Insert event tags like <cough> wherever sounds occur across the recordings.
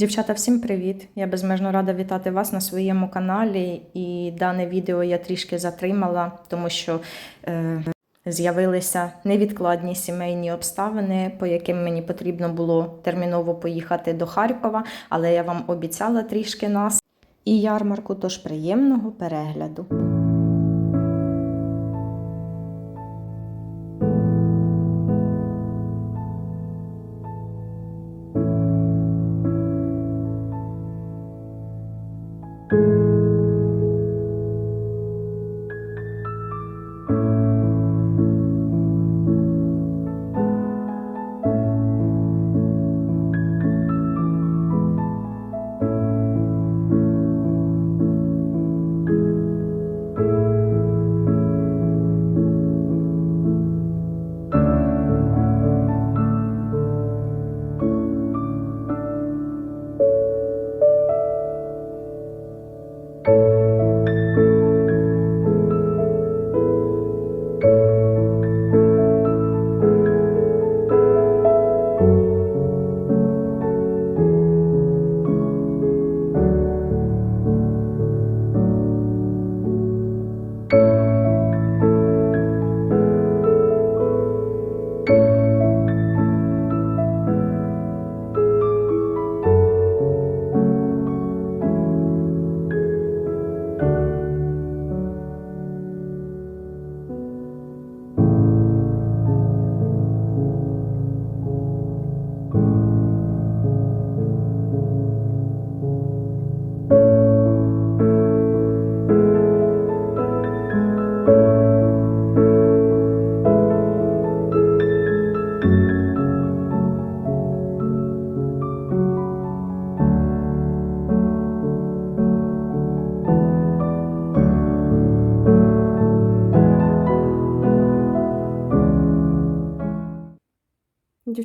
Дівчата, всім привіт! Я безмежно рада вітати вас на своєму каналі. І дане відео я трішки затримала, тому що е, з'явилися невідкладні сімейні обставини, по яким мені потрібно було терміново поїхати до Харкова, але я вам обіцяла трішки нас і ярмарку, тож приємного перегляду.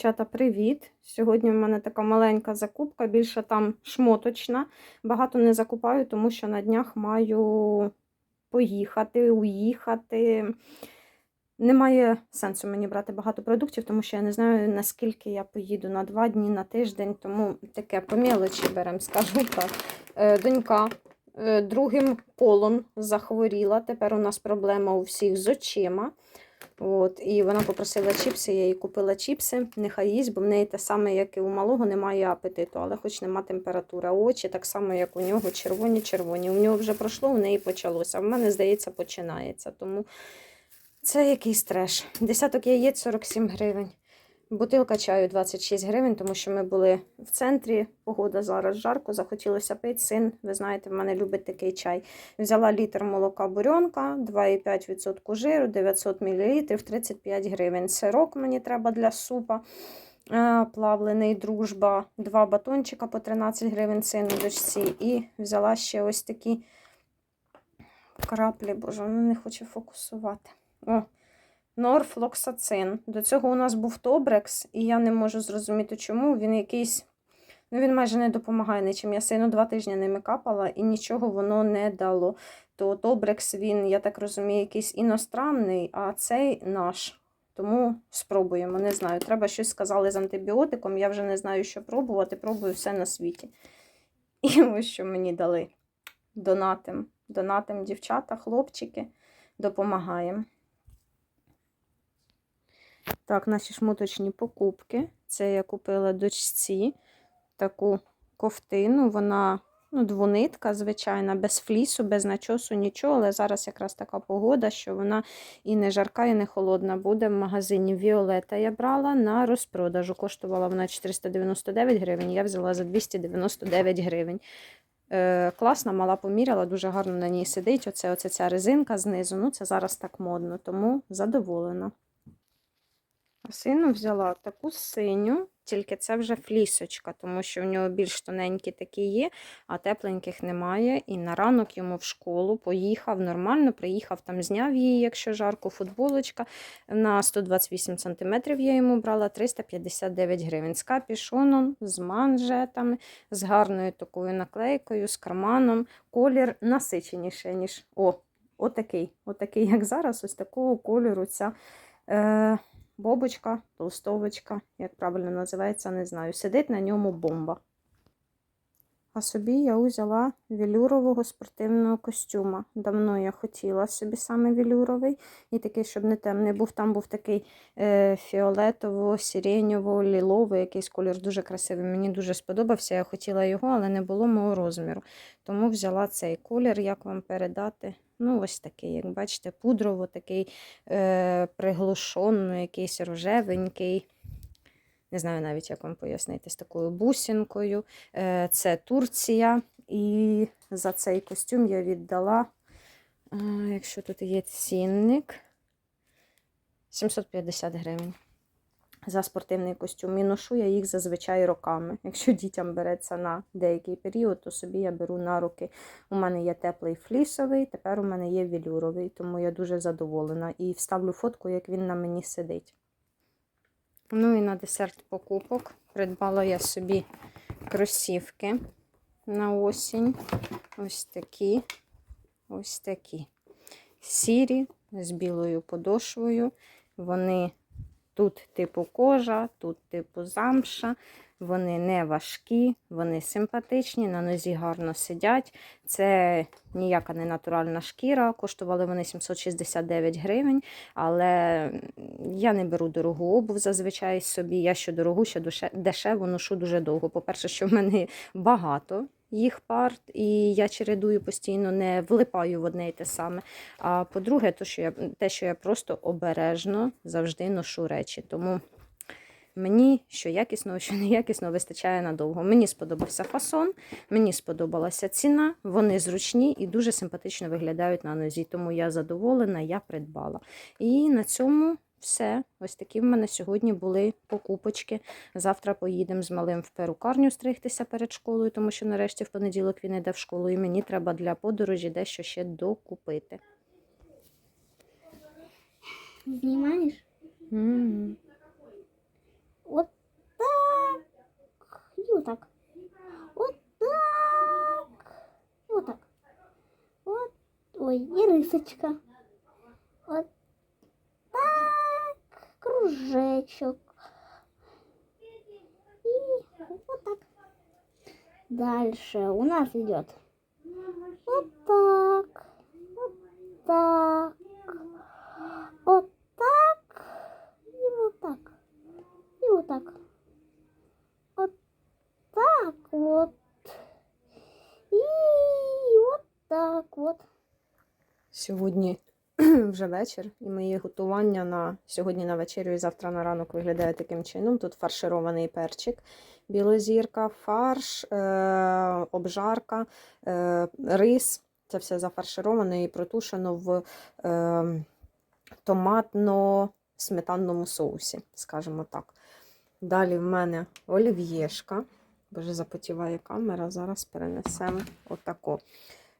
Дівчата, привіт! Сьогодні в мене така маленька закупка, більше там шмоточна. Багато не закупаю, тому що на днях маю поїхати, уїхати. Немає сенсу мені брати багато продуктів, тому що я не знаю, наскільки я поїду на два дні, на тиждень, тому таке по мелочі беремо, скажу так. Е, Донька е, другим колом захворіла. Тепер у нас проблема у всіх з очима. От, і вона попросила чіпси, я їй купила чіпси, нехай їсть, бо в неї те саме, як і у малого, немає апетиту, але хоч нема температура. Очі так само, як у нього, червоні-червоні. У нього вже пройшло, у неї почалося. А в мене, здається, починається. Тому це якийсь треш. Десяток яєць 47 гривень. Бутилка чаю 26 гривень, тому що ми були в центрі. Погода зараз жарко, захотілося пити. Син, ви знаєте, в мене любить такий чай. Взяла літр молока бурьонка, 2,5% жиру, 900 мл, 35 гривень. Сирок мені треба для супа. е, Плавлений дружба, два батончика по 13 гривень сину дочці. І взяла ще ось такі краплі, боже, воно не хоче фокусувати. О, Норфлоксацин. До цього у нас був Тобрекс, і я не можу зрозуміти, чому. Він якийсь. Ну, він майже не допомагає нічим. Я сину два тижні ними капала і нічого воно не дало. То Тобрекс, він, я так розумію, якийсь іностранний, а цей наш. Тому спробуємо. Не знаю. Треба щось сказали з антибіотиком. Я вже не знаю, що пробувати. Пробую все на світі. І <laughs> ось що мені дали. Донатим. Донатим дівчата, хлопчики. Допомагаємо. Так, наші шмоточні покупки. Це я купила дочці таку ковтину. Вона ну, двонитка, звичайна, без флісу, без начосу, нічого. Але зараз якраз така погода, що вона і не жарка, і не холодна буде. В магазині Віолета я брала на розпродажу. Коштувала вона 499 гривень, я взяла за 299 гривень. Е, класна, мала поміряла, дуже гарно на ній сидить. Оце, оце ця резинка знизу. Ну, це зараз так модно, тому задоволена. Сину взяла таку синю, тільки це вже флісочка, тому що в нього більш тоненькі такі є, а тепленьких немає. І на ранок йому в школу поїхав нормально, приїхав там, зняв її, якщо жарко, футболочка. На 128 см я йому брала 359 гривень. З капішоном, з манжетами, з гарною такою наклейкою, з карманом. Колір насиченіший, ніж о, отакий, отакий, як зараз, ось такого кольору ця. Е, бобочка, толстовочка, як правильно називається, не знаю. Сидить на ньому бомба. А собі я взяла велюрового спортивного костюма. Давно я хотіла собі саме велюровий. І такий, щоб не темний був. Там був такий е, фіолетово, сиреньово, ліловий якийсь колір дуже красивий. Мені дуже сподобався. Я хотіла його, але не було мого розміру. Тому взяла цей колір, як вам передати. Ну, ось такий, як бачите, пудрово, такий е, приглушений, якийсь рожевенький. Не знаю навіть, як вам пояснити, з такою бусинкою. Е, Це Турція. І за цей костюм я віддала, е, якщо тут є цінник, 750 гривень. За спортивний костюм. І ношу я їх зазвичай роками. Якщо дітям береться на деякий період, то собі я беру на руки. У мене є теплий флісовий, тепер у мене є велюровий, тому я дуже задоволена. І вставлю фотку, як він на мені сидить. Ну і на десерт покупок. Придбала я собі кросівки на осінь. Ось такі. Ось такі. Сірі з білою подошвою. Вони тут типу кожа, тут типу замша. Вони не важкі, вони симпатичні, на нозі гарно сидять. Це ніяка не натуральна шкіра. Коштували вони 769 гривень, але я не беру дорогу обув зазвичай собі. Я що дорогу, що дешеву ношу дуже довго. По-перше, що в мене багато їх парт, і я чередую постійно, не влипаю в одне і те саме. А по-друге, те, що я просто обережно завжди ношу речі. Тому мені що якісно, що неякісно вистачає надовго. Мені сподобався фасон, мені сподобалася ціна, вони зручні і дуже симпатично виглядають на нозі. Тому я задоволена, я придбала. І на цьому все. Ось такі в мене сьогодні були покупочки. Завтра поїдемо з малим в перукарню стригтися перед школою, тому що нарешті в понеділок він йде в школу, і мені треба для подорожі дещо ще докупити. Знімаєш? М. Вот так. І отак. Вот так. І отак. Вот. Ой, і рисочка. Вот так. Кружечок. И вот так. Дальше у нас идет вот так. Вот так. Сьогодні <clears throat> вже вечір, і моє готування на сьогодні на вечерю і завтра на ранок виглядає таким чином. Тут фарширований перчик, білозірка, фарш, е- обжарка, е- рис. Це все зафаршировано і протушено в е- томатно-сметанному соусі, скажімо так. Далі в мене олів'єшка. Боже, запотіває камера, зараз перенесемо отако.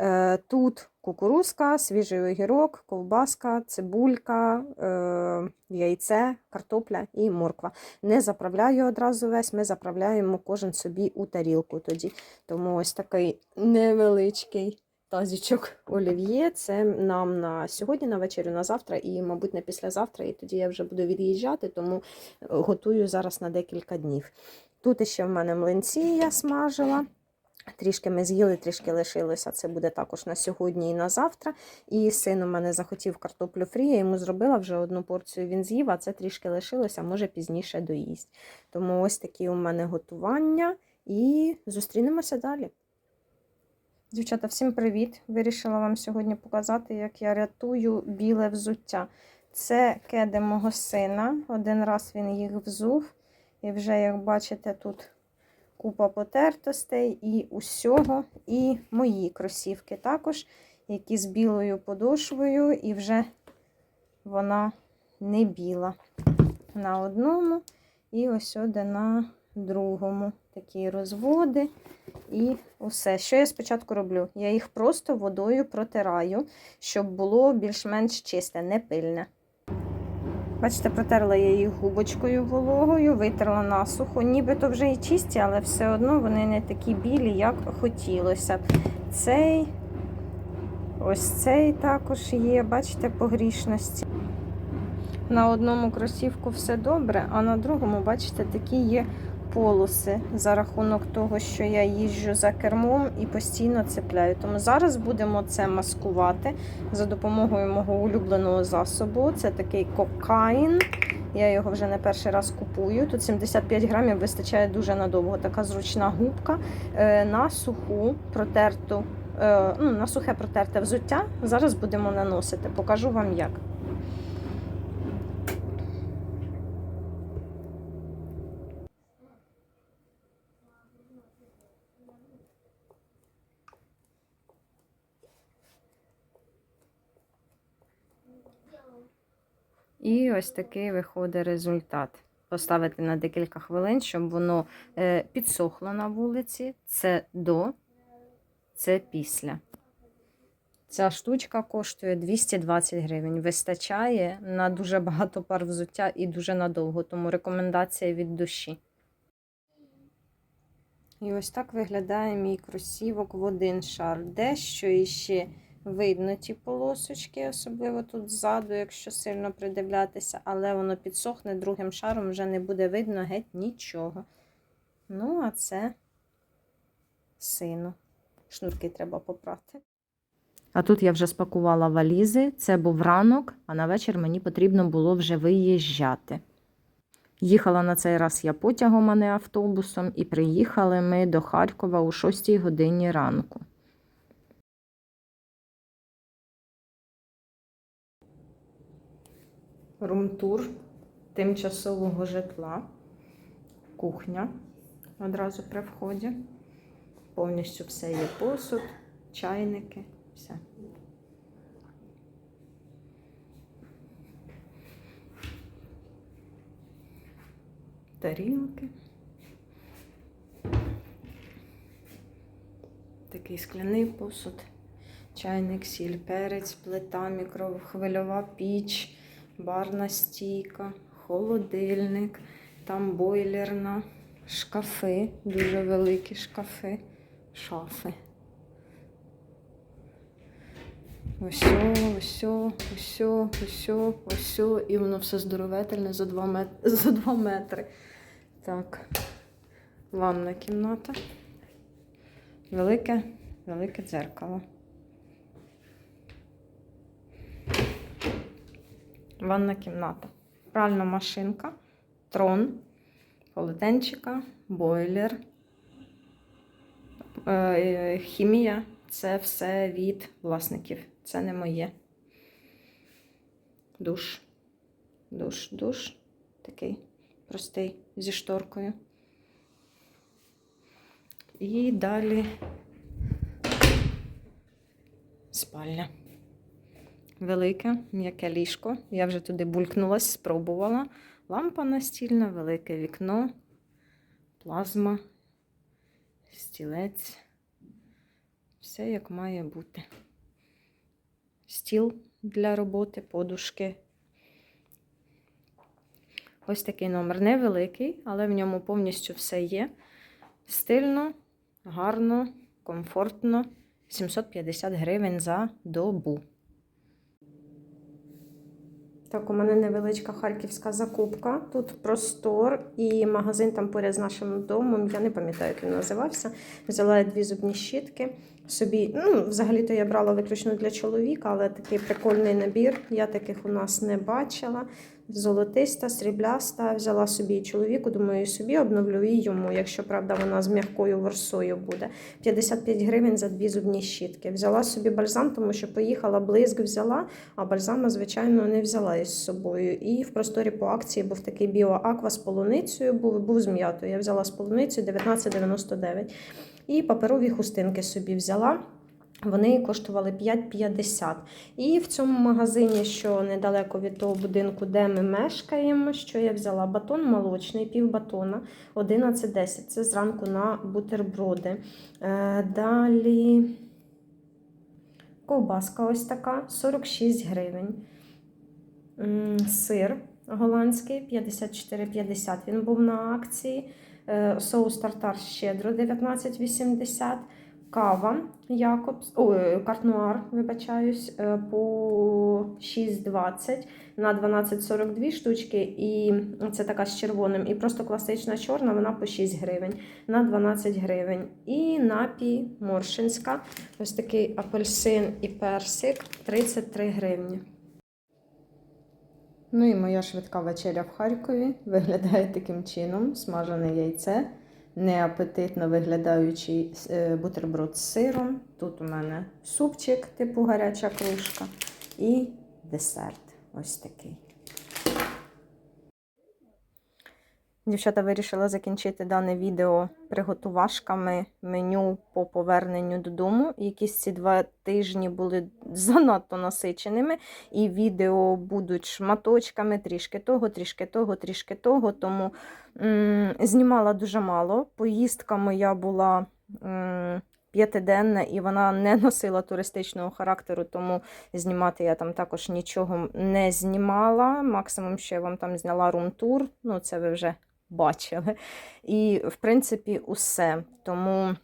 Е, Тут кукурузка, свіжий огірок, ковбаска, цибулька, е, яйце, картопля і морква. Не заправляю одразу весь, ми заправляємо кожен собі у тарілку тоді. Тому ось такий невеличкий тазічок олів'є. Це нам на сьогодні, на вечерю, на завтра і, мабуть, на післязавтра. І тоді я вже буду від'їжджати, тому е, готую зараз на декілька днів. Тут ще в мене млинці я смажила. Трішки ми з'їли, трішки лишилося. Це буде також на сьогодні і на завтра. І син у мене захотів картоплю фрі, я йому зробила вже одну порцію. Він з'їв, а це трішки лишилося, може пізніше доїсть. Тому ось такі у мене готування. І зустрінемося далі. Дівчата, всім привіт! Вирішила вам сьогодні показати, як я рятую біле взуття. Це кеди мого сина. Один раз він їх взув. І вже, як бачите, тут купа потертостей і усього. І мої кросівки також, які з білою подошвою, і вже вона не біла. На одному, і ось оде на другому. Такі розводи і усе. Що я спочатку роблю? Я їх просто водою протираю, щоб було більш-менш чисте, не пильне. Бачите, протерла я їх губочкою вологою, витерла насухо. Нібито вже і чисті, але все одно вони не такі білі, як хотілося. Цей, ось цей також є, бачите, погрішності. На одному кросівку все добре, а на другому, бачите, такі є полоси за рахунок того, що я їжджу за кермом і постійно цепляю. Тому зараз будемо це маскувати за допомогою мого улюбленого засобу. Це такий кокаїн. Я його вже не перший раз купую. Тут 75 грамів вистачає дуже надовго. Така зручна губка Е, на суху протерту, е, ну, на сухе протерте взуття. Зараз будемо наносити. Покажу вам як. І ось такий виходить результат. Поставити на декілька хвилин, щоб воно е, підсохло на вулиці. Це до, це після. Ця штучка коштує 220 гривень. Вистачає на дуже багато пар взуття і дуже надовго, тому рекомендація від душі. І ось так виглядає мій кросівок в один шар. Дещо іще видно ті полосочки, особливо тут ззаду, якщо сильно придивлятися, але воно підсохне другим шаром, вже не буде видно геть нічого. Ну, а це сину. Шнурки треба попрати. А тут я вже спакувала валізи. Це був ранок, а на вечір мені потрібно було вже виїжджати. Їхала на цей раз я потягом, а не автобусом, і приїхали ми до Харкова у 6 годині ранку. Румтур тимчасового житла, кухня одразу при вході. Повністю все є посуд, чайники, все. Тарілки. Такий скляний посуд, чайник, сіль, перець, плита, мікрохвильова піч, барна стійка, холодильник, там бойлерна, шкафи, дуже великі шкафи, шафи. Ось, ось, ось, ось, ось, і воно все здоровительне за 2 метри. <laughs> За 2 метри. Так, ванна кімната. Велике, велике дзеркало. Ванна кімната. Пральна машинка, трон, полотенчика, бойлер, е, хімія. Це все від власників. Це не моє. Душ. Душ, душ. Такий простий зі шторкою. І далі спальня. Велике, м'яке ліжко. Я вже туди булькнулась, спробувала. Лампа настільна, велике вікно, плазма, стілець. Все як має бути. Стіл для роботи, подушки. Ось такий номер невеликий, але в ньому повністю все є. Стильно, гарно, комфортно. 750 гривень за добу. Так, у мене невеличка харківська закупка. Тут простор і магазин там поряд з нашим домом. Я не пам'ятаю, як він називався. Взяла дві зубні щітки. Собі, ну, взагалі-то я брала виключно для чоловіка, але такий прикольний набір. Я таких у нас не бачила. Золотиста, срібляста. Взяла собі чоловіку, думаю, собі обновлю і йому, якщо правда вона з м'якою ворсою буде. 55 гривень за дві зубні щітки. Взяла собі бальзам, тому що поїхала, блиск взяла, а бальзама, звичайно, не взяла із собою. І в просторі по акції був такий біоаква з полуницею, був, був з м'ятою. Я взяла з полуницею 19,99. І паперові хустинки собі взяла. Вони коштували 5,50. І в цьому магазині, що недалеко від того будинку, де ми мешкаємо, що я взяла батон молочний, пів батона 11,10. Це зранку на бутерброди. Е, Далі ковбаска ось така 46 гривень. Сир голландський 54,50. Він був на акції. Е, Соус тартар щедро 19,80. Кава Якобс, ой, Картнуар, вибачаюсь, е, по 6,20 на 12,42 штучки. І це така з червоним. І просто класична чорна, вона по 6 гривень на 12 гривень. І напій Моршинська, ось такий апельсин і персик 33 гривні. Ну і моя швидка вечеря в Харкові виглядає таким чином: смажене яйце, неапетитно виглядаючий е, бутерброд з сиром. Тут у мене супчик, типу гаряча кружка, і десерт. Ось такий. Дівчата вирішила закінчити дане відео приготувашками меню по поверненню додому. Якісь ці два тижні були занадто насиченими, і відео будуть шматочками, трішки того, трішки того, трішки того. Тому м- знімала дуже мало. Поїздка моя була. М- П'ятиденна, і вона не носила туристичного характеру, тому знімати я там також нічого не знімала. Максимум, що я вам там зняла рум-тур, ну це ви вже бачили. І, в принципі, усе. Тому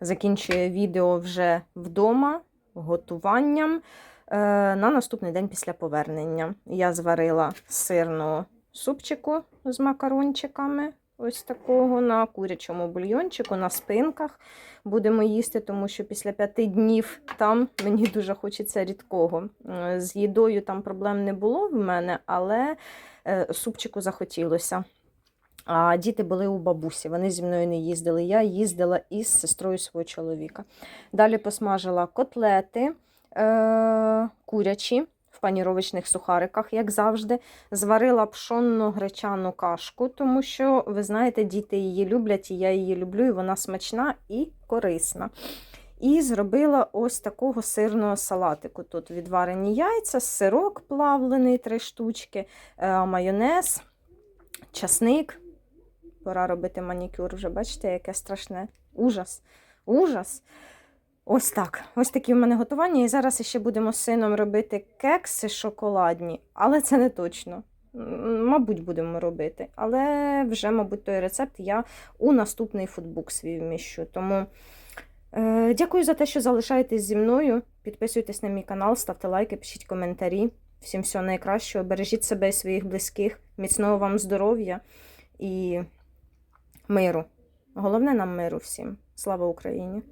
закінчую відео вже вдома, готуванням. Е, на наступний день після повернення. Я зварила сирного супчику з макарончиками. Ось такого на курячому бульйончику, на спинках будемо їсти, тому що після п'яти днів там мені дуже хочеться рідкого. Е, З їдою там проблем не було в мене, але е, супчику захотілося. А діти були у бабусі, вони зі мною не їздили. Я їздила із сестрою свого чоловіка. Далі посмажила котлети е- курячі в паніровочних сухариках, як завжди. Зварила пшонно-гречану кашку, тому що, ви знаєте, діти її люблять, і я її люблю, і вона смачна і корисна. І зробила ось такого сирного салатику. Тут відварені яйця, сирок плавлений, три штучки, е, майонез, часник. Пора робити манікюр вже, бачите, яке страшне. Ужас. Ужас. Ось так. Ось такі в мене готування. І зараз ще будемо з сином робити кекси шоколадні, але це не точно. Мабуть, будемо робити. Але вже, мабуть, той рецепт я у наступний футбук свій вміщу. Тому е, дякую за те, що залишаєтесь зі мною. Підписуйтесь на мій канал, ставте лайки, пишіть коментарі. Всім всього найкращого. Бережіть себе і своїх близьких. Міцного вам здоров'я і миру. Головне нам миру всім. Слава Україні!